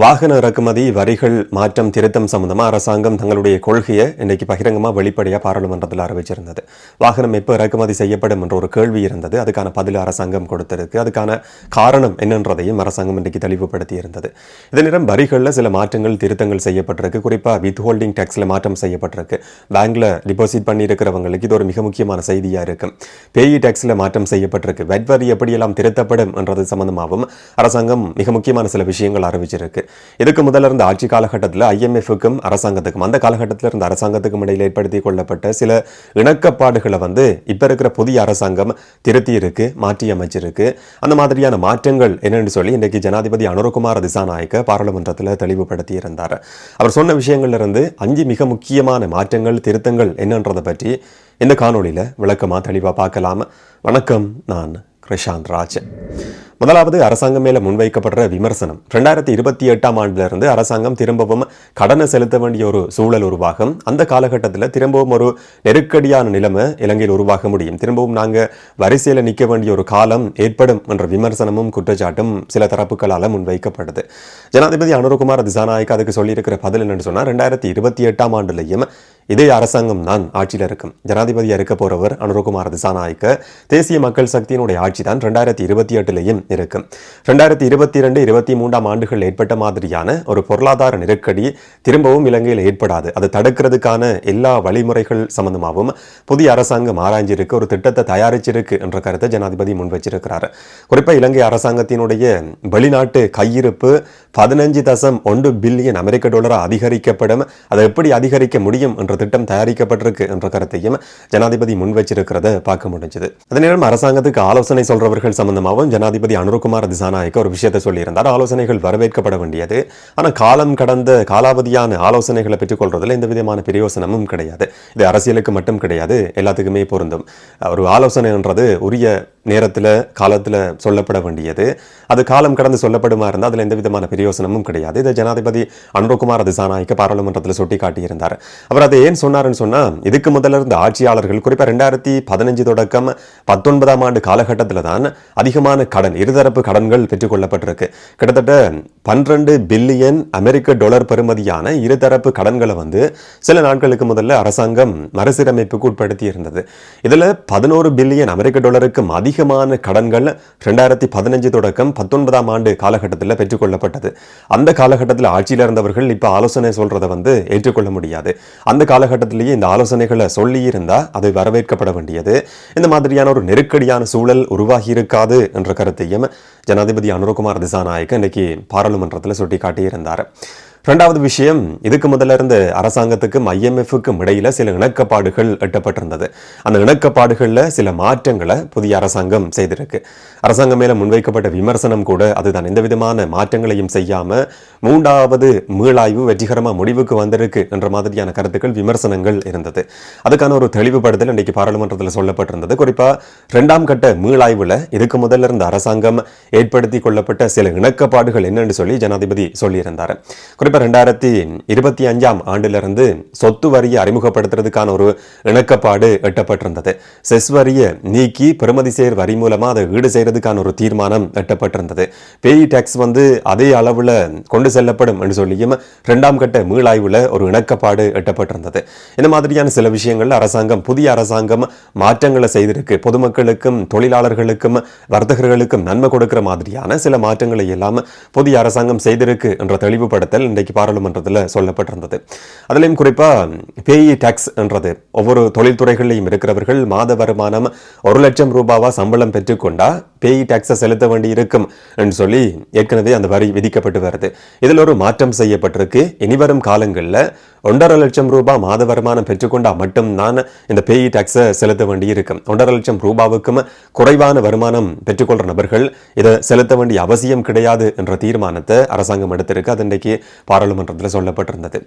வாகன இறக்குமதி வரிகள் மாற்றம் திருத்தம் சம்பந்தமாக அரசாங்கம் தங்களுடைய கொள்கையை இன்றைக்கு பகிரங்கமாக வெளிப்படையாக பாராளுமன்றத்தில் அறிவிச்சிருந்தது. வாகனம் எப்போ இறக்குமதி செய்யப்படும் என்ற ஒரு கேள்வி இருந்தது. அதுக்கான பதில் அரசாங்கம் கொடுத்திருக்கு. அதுக்கான காரணம் என்னன்றதையும் அரசாங்கம் இன்றைக்கு தெளிவுபடுத்தி இருந்தது. இதே நேரம் வரிகளில் சில மாற்றங்கள் திருத்தங்கள் செய்யப்பட்டிருக்கு. குறிப்பாக வித் ஹோல்டிங் டேக்ஸில் மாற்றம் செய்யப்பட்டிருக்கு. பேங்கில் டிபாசிட் பண்ணியிருக்கிறவங்களுக்கு இது ஒரு மிக முக்கியமான செய்தியாக இருக்கும் பேயி டேக்ஸில் மாற்றம் செய்யப்பட்டிருக்கு. வெட் வரி எப்படியெல்லாம் திருத்தப்படும் என்றது சம்பந்தமாகவும் அரசாங்கம் மிக முக்கியமான சில விஷயங்கள் அறிவிச்சிருக்கு. இதுக்கு முதல்ல இருந்த ஆட்சி காலகட்டத்தில் ஐஎம்எஃப்க்கும் அரசாங்கத்துக்கும் அந்த காலகட்டத்தில் இருந்த அரசாங்கத்துக்கும் இடையில் ஏற்படுத்தி கொள்ளப்பட்ட சில இணக்கப்பாடுகளை வந்து இப்ப இருக்கிற புதிய அரசாங்கம் திருத்தி இருக்கு மாற்றி அமைச்சிருக்கு. அந்த மாதிரியான மாற்றங்கள் என்னென்னு சொல்லி இன்றைக்கு ஜனாதிபதி அனுரகுமார் திசாநாயக்க பாராளுமன்றத்தில் தெளிவுபடுத்தி இருந்தார். அவர் சொன்ன விஷயங்கள்ல இருந்து அஞ்சு மிக முக்கியமான மாற்றங்கள் திருத்தங்கள் என்னன்றதை பற்றி இந்த காணொளியில விளக்கமா தெளிவா பார்க்கலாம். வணக்கம் நான் கிருஷாந்த் ராஜ். முதலாவது அரசாங்கம் மேல முன்வைக்கப்படுற விமர்சனம். ரெண்டாயிரத்தி இருபத்தி எட்டாம் ஆண்டுல இருந்து அரசாங்கம் திரும்பவும் கடனை செலுத்த வேண்டிய ஒரு சூழல் உருவாகும். அந்த காலகட்டத்தில் திரும்பவும் ஒரு நெருக்கடியான நிலைமை இலங்கையில் உருவாக முடியும். திரும்பவும் நாங்க வரிசையில நிற்க வேண்டிய ஒரு காலம் ஏற்படும் என்ற விமர்சனமும் குற்றச்சாட்டும் சில தரப்புகளால் முன்வைக்கப்படுது. ஜனாதிபதி அனுரகுமார் திசாநாயக் அதுக்கு சொல்லியிருக்கிற பதில் என்னன்னு சொன்னா ரெண்டாயிரத்தி இருபத்தி எட்டாம் ஆண்டுலையும் இதே அரசாங்கம் தான் ஆட்சியில் இருக்கும். ஜனாதிபதியாக இருக்க போறவர் அனுரகுமார் திசாநாயக்க தேசிய மக்கள் சக்தியினுடைய ஆட்சி தான் ரெண்டாயிரத்தி இருபத்தி எட்டுலையும் இருக்கும். ரெண்டாயிரத்தி இருபத்தி ரெண்டு இருபத்தி மூன்றாம் ஆண்டுகள் ஏற்பட்ட மாதிரியான ஒரு பொருளாதார நெருக்கடி திரும்பவும் இலங்கையில் ஏற்படாது. அதை தடுக்கிறதுக்கான எல்லா வழிமுறைகள் சம்பந்தமாகவும் புதிய அரசாங்கம் ஆராய்ஞ்சிருக்கு ஒரு திட்டத்தை தயாரிச்சிருக்கு என்ற கருத்தை ஜனாதிபதி முன் வச்சிருக்கிறார். குறிப்பாக இலங்கை அரசாங்கத்தினுடைய வெளிநாட்டு கையிருப்பு பதினஞ்சு தசம் ஒன்று பில்லியன் அமெரிக்க டாலராக அதிகரிக்கப்படும். அதை எப்படி அதிகரிக்க முடியும் என்ற என்ற திட்டம் தயாரிக்கப்பட்டிருக்கு என்ற கருத்தையும் ஜனாதிபதி முன் வச்சிருக்கிறத பார்க்க முடிஞ்சது. அதே நேரம் அரசாங்கத்துக்கு ஆலோசனை சொல்றவர்கள் சம்பந்தமாகவும் ஜனாதிபதி அனுருகுமார் திசாநாயக்க ஒரு விஷயத்தை சொல்லியிருந்தார். ஆலோசனைகள் வரவேற்கப்பட வேண்டியது. ஆனால் காலம் கடந்த காலாவதியான ஆலோசனைகளை பெற்றுக்கொள்றதுல எந்த விதமான பிரயோசனமும் கிடையாது. இது அரசியலுக்கு மட்டும் கிடையாது. எல்லாத்துக்குமே பொருந்தும். ஒரு ஆலோசனைன்றது உரிய நேரத்தில் காலத்தில் சொல்லப்பட வேண்டியது. அது காலம் கடந்து சொல்லப்படுமா இருந்தால் அதில் எந்த விதமான பிரயோசனமும் கிடையாது. இதை ஜனாதிபதி அனுரகுமார் திசாநாயக்க பாராளுமன்றத்தில் சுட்டி காட்டியிருந்தார் அவர் அதை ஏன் சொன்னாருன்னு சொன்னால் இதுக்கு முதல்ல இருந்த ஆட்சியாளர்கள் குறிப்பாக ரெண்டாயிரத்தி பதினஞ்சு தொடக்கம் பத்தொன்பதாம் ஆண்டு காலகட்டத்தில் தான் அதிகமான கடன் இருதரப்பு கடன்கள் பெற்றுக்கொள்ளப்பட்டிருக்கு. கிட்டத்தட்ட பன்னிரண்டு பில்லியன் அமெரிக்க டாலர் பெறுமதியான இருதரப்பு கடன்களை வந்து சில நாட்களுக்கு முதல்ல அரசாங்கம் மறுசீரமைப்புக்கு உட்படுத்தி இருந்தது இதில் பதினோரு பில்லியன் அமெரிக்க டாலருக்கும் அதிகமான கடன்கள் ரெண்டாயிரத்தி பதினஞ்சு தொடக்கம் பத்தொன்பதாம் ஆண்டு காலகட்டத்தில் பெற்றுக்கொள்ளப்பட்டது. அந்த காலகட்டத்தில் ஆட்சியில் இருந்தவர்கள் இப்போ ஆலோசனை சொல்கிறத வந்து ஏற்றுக்கொள்ள முடியாது. அந்த காலகட்டத்திலேயே இந்த ஆலோசனைகளை சொல்லியிருந்தா அது வரவேற்கப்பட வேண்டியது. இந்த மாதிரியான ஒரு நெருக்கடியான சூழல் உருவாகி இருக்காது என்ற கருத்தையும் ஜனாதிபதி அனுரகுமார் திசாநாயக்க இன்னைக்கு பாராளுமன்றத்தில் சுட்டி காட்டியிருந்தார் ரெண்டாவது விஷயம் இதுக்கு முதல்ல இருந்து அரசாங்கத்துக்கும் ஐஎம்எஃப்க்கும் இடையில சில இணக்கப்பாடுகள் எட்டப்பட்டிருந்தது. அந்த இணக்கப்பாடுகளில் சில மாற்றங்களை புதிய அரசாங்கம் செய்திருக்கு. அரசாங்கம் மேல முன்வைக்கப்பட்ட விமர்சனம் கூட அதுதான். எந்த விதமான மாற்றங்களையும் செய்யாம மூன்றாவது மீளாய்வு வெற்றிகரமா முடிவுக்கு வந்திருக்கு என்ற மாதிரியான கருத்துக்கள் விமர்சனங்கள் இருந்தது. அதுக்கான ஒரு தெளிவுபடுத்தல் இன்னைக்கு பாராளுமன்றத்தில் சொல்லப்பட்டிருந்தது. குறிப்பா ரெண்டாம் கட்ட மீளாய்வுல இதுக்கு முதல்ல இருந்த அரசாங்கம் ஏற்படுத்தி கொள்ளப்பட்ட சில இணக்கப்பாடுகள் என்னன்னு சொல்லி ஜனாதிபதி சொல்லியிருந்தார். குறிப்பா ரெண்டாயிரத்தி இருபத்தி அஞ்சாம் ஆண்டிலிருந்து சொத்து வரியை அறிமுகப்படுத்துறதுக்கான ஒரு இணக்கப்பாடு எட்டப்பட்டிருந்தது. செஸ் வரியை நீக்கி பெருமதி சேர் வரி மூலமா அதை ஈடு செய்யறதுக்கான ஒரு தீர்மானம் எட்டப்பட்டிருந்தது. பேய் டேக்ஸ் வந்து அதே அளவில் கொண்டு செல்லப்படும் என்று சொல்லியும் ரெண்டாம் கட்ட மீளாய்வில் ஒரு இணக்கப்பாடு எட்டப்பட்டிருந்தது. இந்த மாதிரியான சில விஷயங்கள் அரசாங்கம் புதிய அரசாங்கம் மாற்றங்களை செய்திருக்கு. பொதுமக்களுக்கும் தொழிலாளர்களுக்கும் வர்த்தகர்களுக்கும் நன்மை கொடுக்கிற மாதிரியான சில மாற்றங்களை எல்லாம் புதிய அரசாங்கம் செய்திருக்கு என்ற தெளிவுபடுத்தல் இந்த இன்றைக்கு பாராளுமன்றத்தில் சொல்லப்பட்டிருந்தது. அதுலேயும் குறிப்பாக பேயி டேக்ஸ் என்றது. ஒவ்வொரு தொழில்துறைகளிலும் இருக்கிறவர்கள் மாத வருமானம் ஒரு லட்சம் ரூபாவாக சம்பளம் பெற்றுக்கொண்டால் பேயி டேக்ஸை செலுத்த வேண்டி இருக்கும் என்று சொல்லி ஏற்கனவே அந்த வரி விதிக்கப்பட்டு வருது. இதில் ஒரு மாற்றம் செய்யப்பட்டிருக்கு. இனிவரும் காலங்களில் ஒன்றரை லட்சம் ரூபாய் மாத வருமானம் பெற்றுக்கொண்டால் மட்டும்தான் இந்த பேயி டேக்ஸை செலுத்த வேண்டி இருக்கும். ஒன்றரை லட்சம் ரூபாவுக்கும் குறைவான வருமானம் பெற்றுக்கொள்கிற நபர்கள் இதை செலுத்த வேண்டிய அவசியம் கிடையாது என்ற தீர்மானத்தை அரசாங்கம் எடுத்திருக்கு. அது இன்றைக்கு பாராளுமன்றத்தில் சொல்லப்பட்டிருந்தது.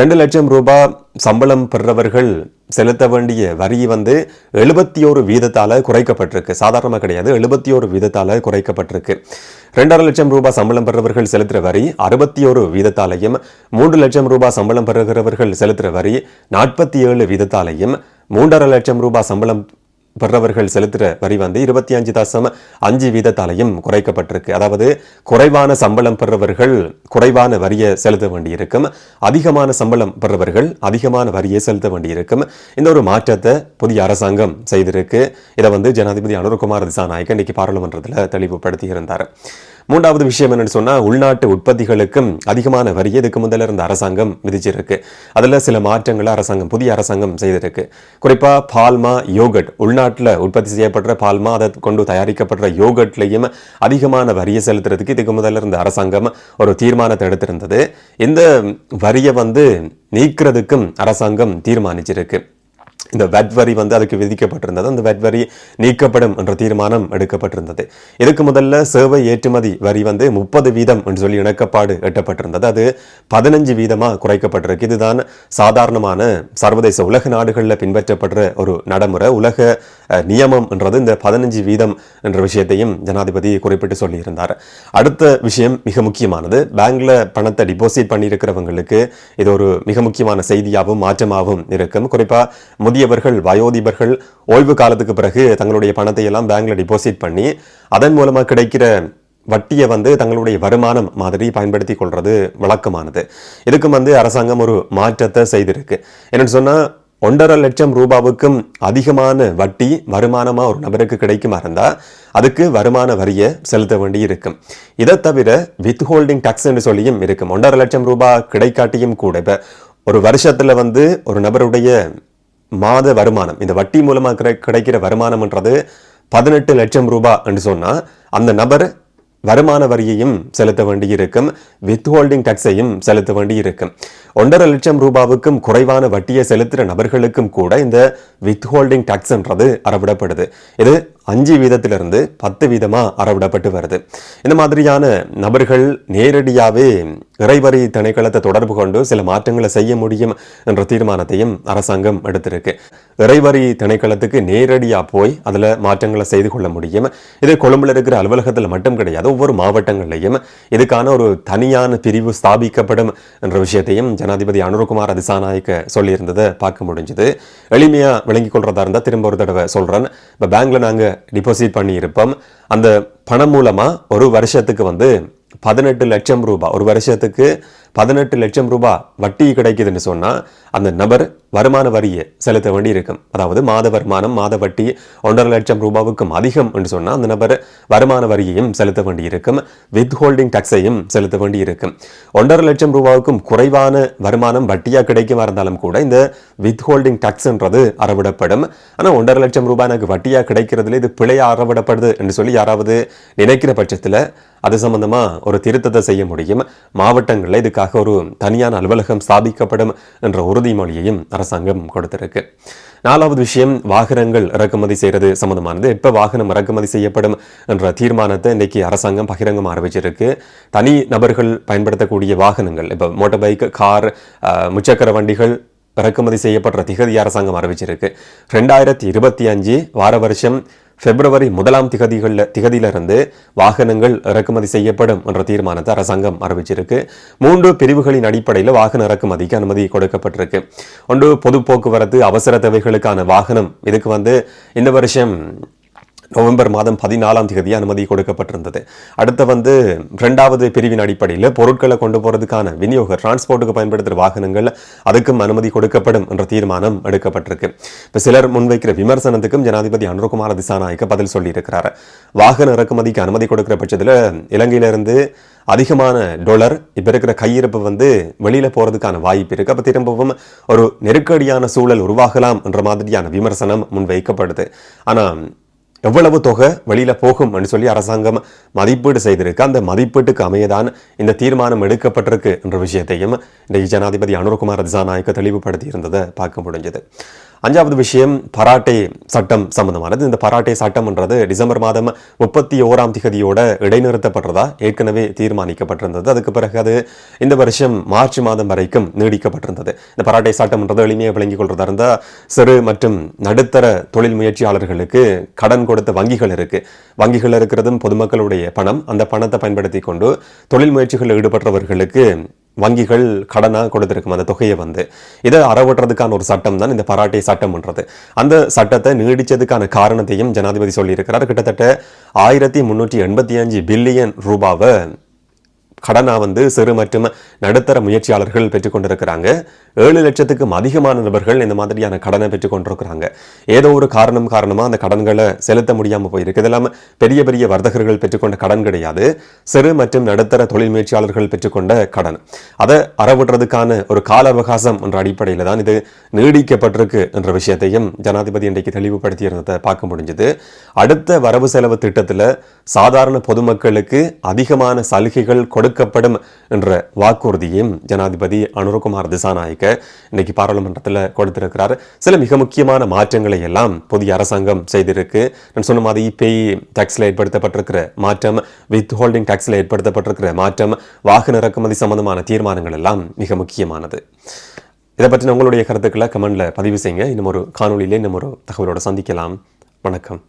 ரெண்டு லட்சம் ரூபாய் சம்பளம் பெறுறவர்கள் செலுத்த வேண்டிய வரி வந்து எழுபத்தி ஒரு வீதத்தால குறைக்கப்பட்டிருக்கு. சாதாரணமாக கிடையாது. எழுபத்தி ஒரு வீதத்தால குறைக்கப்பட்டிருக்கு. ரெண்டரை லட்சம் ரூபாய் சம்பளம் பெறுறவர்கள் செலுத்துற வரி அறுபத்தி ஒரு வீதத்தாலையும் மூன்று லட்சம் ரூபாய் சம்பளம் பெறுகிறவர்கள் செலுத்துற வரி நாற்பத்தி ஏழு வீதத்தாலையும் மூன்றரை லட்சம் ரூபாய் சம்பளம் பெறவர்கள் செலுத்துகிற வரி வந்து இருபத்தி அஞ்சு தசம அஞ்சு வீதத்தாலையும் குறைக்கப்பட்டிருக்கு. அதாவது குறைவான சம்பளம் பெறவர்கள் குறைவான வரியை செலுத்த வேண்டியிருக்கும். அதிகமான சம்பளம் பெறவர்கள் அதிகமான வரியை செலுத்த வேண்டியிருக்கும். இந்த ஒரு மாற்றத்தை புதிய அரசாங்கம் செய்திருக்கு. இதை வந்து ஜனாதிபதி அனுர்குமார் திசாநாயக்க இன்னைக்கு பாராளுமன்றத்தில் தெளிவுபடுத்தி இருந்தார் மூன்றாவது விஷயம் என்னன்னு சொன்னால் உள்நாட்டு உற்பத்திகளுக்கும் அதிகமான வரி இதுக்கு முதல்ல இருந்த அரசாங்கம் விதிச்சிருக்கு. அதில் சில மாற்றங்களை அரசாங்கம் புதிய அரசாங்கம் செய்திருக்கு. குறிப்பாக பால்மா யோகட் உள்நாட்டில் உற்பத்தி செய்யப்படுற பால்மா அதை கொண்டு தயாரிக்கப்படுற யோகட்லையும் அதிகமான வரியை செலுத்துறதுக்கு இதுக்கு முதல்ல இருந்த அரசாங்கம் ஒரு தீர்மானத்தை எடுத்திருந்தது. இந்த வரியை வந்து நீக்கிறதுக்கும் அரசாங்கம் தீர்மானிச்சிருக்கு. இந்த வெட் வரி வந்து அதுக்கு விதிக்கப்பட்டிருந்தது. அந்த வெட் வரி நீக்கப்படும் என்ற தீர்மானம் எடுக்கப்பட்டிருந்தது. இதுக்கு முதல்ல சேவை ஏற்றுமதி வரி வந்து முப்பது வீதம் என்று சொல்லி இணக்கப்பாடு எட்டப்பட்டிருந்தது. அது பதினஞ்சு வீதமாக குறைக்கப்பட்டிருக்கு. இதுதான் சாதாரணமான சர்வதேச உலக நாடுகளில் பின்பற்றப்படுற ஒரு நடைமுறை. உலக நியமம் என்றது இந்த பதினஞ்சு வீதம் என்ற விஷயத்தையும் ஜனாதிபதி குறிப்பிட்டு சொல்லியிருந்தார். அடுத்த விஷயம் மிக முக்கியமானது. பேங்க்ல பணத்தை டிபாசிட் பண்ணியிருக்கிறவங்களுக்கு இது ஒரு மிக முக்கியமான செய்தியாகவும் மாற்றமாகவும் இருக்கும். குறிப்பாக முதிய முதியவர்கள் வயோதிபர்கள் ஓய்வு காலத்துக்கு பிறகு தங்களுடைய பணத்தை எல்லாம் பேங்க்ல டிபாசிட் பண்ணி அதன் மூலமா கிடைக்கிற வட்டியை வந்து தங்களுடைய வருமானம் மாதிரி பயன்படுத்தி கொள்வது வழக்கமானது. இதுக்கும் வந்து அரசாங்கம் ஒரு மாற்றத்தை செய்திருக்கு. என்னென்னு சொன்னால் ஒன்றரை லட்சம் ரூபாவுக்கும் அதிகமான வட்டி வருமானமா ஒரு நபருக்கு கிடைக்குமா இருந்தால் அதுக்கு வருமான வரியை செலுத்த வேண்டி இருக்கும் இதை தவிர வித் ஹோல்டிங் டாக்ஸ் என்று சொல்லியும் இருக்கும். ஒன்றரை லட்சம் ரூபாய் கிடைக்காட்டியும் கூட இப்போ ஒரு வருஷத்துல வந்து ஒரு நபருடைய மாத வருமானம். இந்த வட்டி மூலமாக கிடை- கிடைக்கிற வருமானம்ன்றது பதினெட்டு லட்சம் ரூபாய் என்று சொன்னால் அந்த நபர் வருமான வரியையும் செலுத்த வேண்டியிருக்கும் வித் ஹோல்டிங் டாக்ஸையும் செலுத்த வேண்டியிருக்கும். ஒன்றரை லட்சம் ரூபாவுக்கும் குறைவான வட்டியை செலுத்துகிற நபர்களுக்கும் கூட இந்த வித் ஹோல்டிங் டாக்ஸ்ன்றது அறவிடப்படுது. இது அஞ்சு வீதத்திலிருந்து பத்து வீதமாக அறவிடப்பட்டு வருது. இந்த மாதிரியான நபர்கள் நேரடியாகவே இறைவரி திணைக்களத்தை தொடர்பு கொண்டு சில மாற்றங்களை செய்ய முடியும் என்ற தீர்மானத்தையும் அரசாங்கம் எடுத்திருக்கு. இறைவரி திணைக்களத்துக்கு நேரடியாக போய் அதில் மாற்றங்களை செய்து கொள்ள முடியும். இது கொழும்பில் இருக்கிற அலுவலகத்தில் மட்டும் கிடையாது ஒவ்வொரு மாவட்டங்கள்லையும் இதுக்கான ஒரு தனியான பிரிவு ஸ்தாபிக்கப்படும் என்ற விஷயத்தையும் ஜனாதிபதி அனுரகுமார் திசாநாயக்க சொல்லியிருந்ததை பார்க்க முடிஞ்சுது. எளிமையாக விளங்கி கொள்றதா இருந்தால் திரும்ப ஒரு தடவை சொல்கிறேன் இப்போ பேங்க்ல நாங்கள் டிபாசிட் பண்ணியிருப்போம். அந்த பணம் மூலமா ஒரு வருஷத்துக்கு வந்து பதினெட்டு லட்சம் ரூபாய் ஒரு வருஷத்துக்கு பதினெட்டு லட்சம் ரூபாய் வட்டி கிடைக்குதுன்னு சொன்னா அந்த நபர் வருமான வரியை செலுத்த வேண்டி இருக்கும் அதாவது மாத வருமானம் மாத வட்டி ஒன்றரை லட்சம் ரூபாவுக்கும் அதிகம் என்று சொன்னா அந்த நபர் வருமான வரியையும் செலுத்த வேண்டி இருக்கும் வித் ஹோல்டிங் டாக்ஸையும் செலுத்த வேண்டி இருக்கும் ஒன்றரை லட்சம் ரூபாவுக்கும் குறைவான வருமானம் வட்டியா கிடைக்குமா இருந்தாலும் கூட இந்த வித் ஹோல்டிங் டாக்ஸ்ன்றது அறவிடப்படும். ஆனா ஒன்றரை லட்சம் ரூபாய் எனக்கு வட்டியா கிடைக்கிறதுல இது பிழையாக அறவிடப்படுது என்று சொல்லி யாராவது நினைக்கிற பட்சத்துல அது சம்பந்தமாக ஒரு திருத்தத்தை செய்ய முடியும். மாவட்டங்களில் இதுக்காக ஒரு தனியான அலுவலகம் ஸ்தாபிக்கப்படும் என்ற உறுதிமொழியையும் அரசாங்கம் கொடுத்திருக்கு. நாலாவது விஷயம் வாகனங்கள் இறக்குமதி செய்யறது சம்பந்தமானது. எப்போ வாகனம் இறக்குமதி செய்யப்படும் என்ற தீர்மானத்தை இன்னைக்கு அரசாங்கம் பகிரங்கம் ஆரம்பிச்சிருக்கு. தனி நபர்கள் பயன்படுத்தக்கூடிய வாகனங்கள் இப்போ மோட்டார் பைக் கார் முச்சக்கர வண்டிகள் இறக்குமதி செய்யப்பட்ட திகதி அரசாங்கம் அறிவிச்சிருக்கு. ரெண்டாயிரத்தி இருபத்தி அஞ்சு வார வருஷம் பிப்ரவரி முதலாம் திகதிகளில் திகதியிலிருந்து வாகனங்கள் இறக்குமதி செய்யப்படும் என்ற தீர்மானத்தை அரசாங்கம் அறிவிச்சிருக்கு. மூன்று பிரிவுகளின் அடிப்படையில் வாகன இறக்குமதிக்கு அனுமதி கொடுக்கப்பட்டிருக்கு. ஒன்று பொது போக்குவரத்து அவசர தேவைகளுக்கான வாகனம். இதுக்கு வந்து இந்த வருஷம் நவம்பர் மாதம் பதினாலாம் தேதி அனுமதி கொடுக்கப்பட்டிருந்தது. அடுத்து வந்து ரெண்டாவது பிரிவின் அடிப்படையில் பொருட்களை கொண்டு போகிறதுக்கான விநியோக டிரான்ஸ்போர்ட்டுக்கு பயன்படுத்துகிற வாகனங்கள் அதுக்கும் அனுமதி கொடுக்கப்படும் என்ற தீர்மானம் எடுக்கப்பட்டிருக்கு. இப்போ சிலர் முன்வைக்கிற விமர்சனத்துக்கும் ஜனாதிபதி அனுரகுமார திசாநாயக்க பதில் சொல்லியிருக்கிறார். வாகன இறக்குமதிக்கு அனுமதி கொடுக்கிற பட்சத்தில் இலங்கையிலிருந்து அதிகமான டொலர் இப்போ இருக்கிற கையிருப்பு வந்து வெளியில் போகிறதுக்கான வாய்ப்பு இருக்கு. அப்போ திரும்பவும் ஒரு நெருக்கடியான சூழல் உருவாகலாம் என்ற மாதிரியான விமர்சனம் முன்வைக்கப்படுது. ஆனால் எவ்வளவு தொகை வெளியில் போகும் அப்படின்னு சொல்லி அரசாங்கம் மதிப்பீடு செய்திருக்கு. அந்த மதிப்பீட்டுக்கு அமையதான் இந்த தீர்மானம் எடுக்கப்பட்டிருக்கு என்ற விஷயத்தையும் இன்றைக்கு ஜனாதிபதி அனுர்குமார் திசாநாயக்க தெளிவுபடுத்தி இருந்ததை பார்க்க முடிஞ்சது. அஞ்சாவது விஷயம் பராட்டை சட்டம் சம்பந்தமானது. இந்த பராட்டை சட்டம்ன்றது டிசம்பர் மாதம் முப்பத்தி ஓராம் திகதியோட இடைநிறுத்தப்படுறதா ஏற்கனவே தீர்மானிக்கப்பட்டிருந்தது. அதுக்கு பிறகு அது இந்த வருஷம் மார்ச் மாதம் வரைக்கும் நீடிக்கப்பட்டிருந்தது. இந்த பராட்டை சட்டம்ன்றது எளிமையாக விளங்கிக் கொள்றதா இருந்தால் சிறு மற்றும் நடுத்தர தொழில் முயற்சியாளர்களுக்கு கடன் கொடுத்த வங்கிகள் இருக்கு. வங்கிகள் இருக்கிறதும் பொதுமக்களுடைய பணம். அந்த பணத்தை பயன்படுத்தி கொண்டு தொழில் முயற்சிகளில் ஈடுபட்டவர்களுக்கு வங்கிகள் கடனாக கொடுத்துருக்கும் அந்த தொகையை வந்து இதை அறவிடுறதுக்கான ஒரு சட்டம் தான் இந்த பராட்டை சட்டம்ன்றது. அந்த சட்டத்தை நீடிச்சதுக்கான காரணத்தையும் ஜனாதிபதி சொல்லியிருக்கிறார். கிட்டத்தட்ட ஆயிரத்தி முன்னூற்றி எண்பத்தி அஞ்சு பில்லியன் ரூபாவை கடனாக வந்து சிறு மற்றும் நடுத்தர முயற்சியாளர்கள் பெற்றுக்கொண்டிருக்கிறாங்க. ஏழு லட்சத்துக்கும் அதிகமான நபர்கள் இந்த மாதிரியான கடனை பெற்றுக்கொண்டிருக்கிறாங்க. ஏதோ ஒரு காரணம் காரணமா அந்த கடன்களை செலுத்த முடியாம போயிருக்கு. இதெல்லாம் பெரிய பெரிய வர்த்தகர்கள் பெற்றுக்கொண்ட கடன் கிடையாது. சிறு மற்றும் நடுத்தர தொழில் முயற்சியாளர்கள் பெற்றுக்கொண்ட கடன். அதை அறவிடுறதுக்கான ஒரு கால அவகாசம் என்ற அடிப்படையில் தான் இது நீடிக்கப்பட்டிருக்கு என்ற விஷயத்தையும் ஜனாதிபதி இன்றைக்கு தெளிவுபடுத்தியிருந்ததை பார்க்க முடிஞ்சது. அடுத்த வரவு செலவு திட்டத்தில் சாதாரண பொதுமக்களுக்கு அதிகமான சலுகைகள் கொடுக்கப்படும் என்ற வாக்குறுதியையும் ஜனாதிபதி அனுரகுமார் திசாநாயக்க இன்னைக்கு பாராளுமன்றத்தில் கொடுத்திருக்கிறார். சில மிக முக்கியமான மாற்றங்களை எல்லாம் புதிய அரசாங்கம் செய்திருக்கு. நான் சொன்ன மாதிரி பேய் டாக்ஸில் ஏற்படுத்தப்பட்டிருக்கிற மாற்றம் வித் ஹோல்டிங் டாக்ஸில் ஏற்படுத்தப்பட்டிருக்கிற மாற்றம் வாகன இறக்குமதி சம்பந்தமான தீர்மானங்கள் எல்லாம் மிக முக்கியமானது. இதை பற்றின உங்களுடைய கருத்துக்களை கமெண்டில் பதிவு செய்யுங்க. இன்னும் ஒரு காணொலியிலே இன்னும் ஒரு தகவலோடு சந்திக்கலாம். வணக்கம்.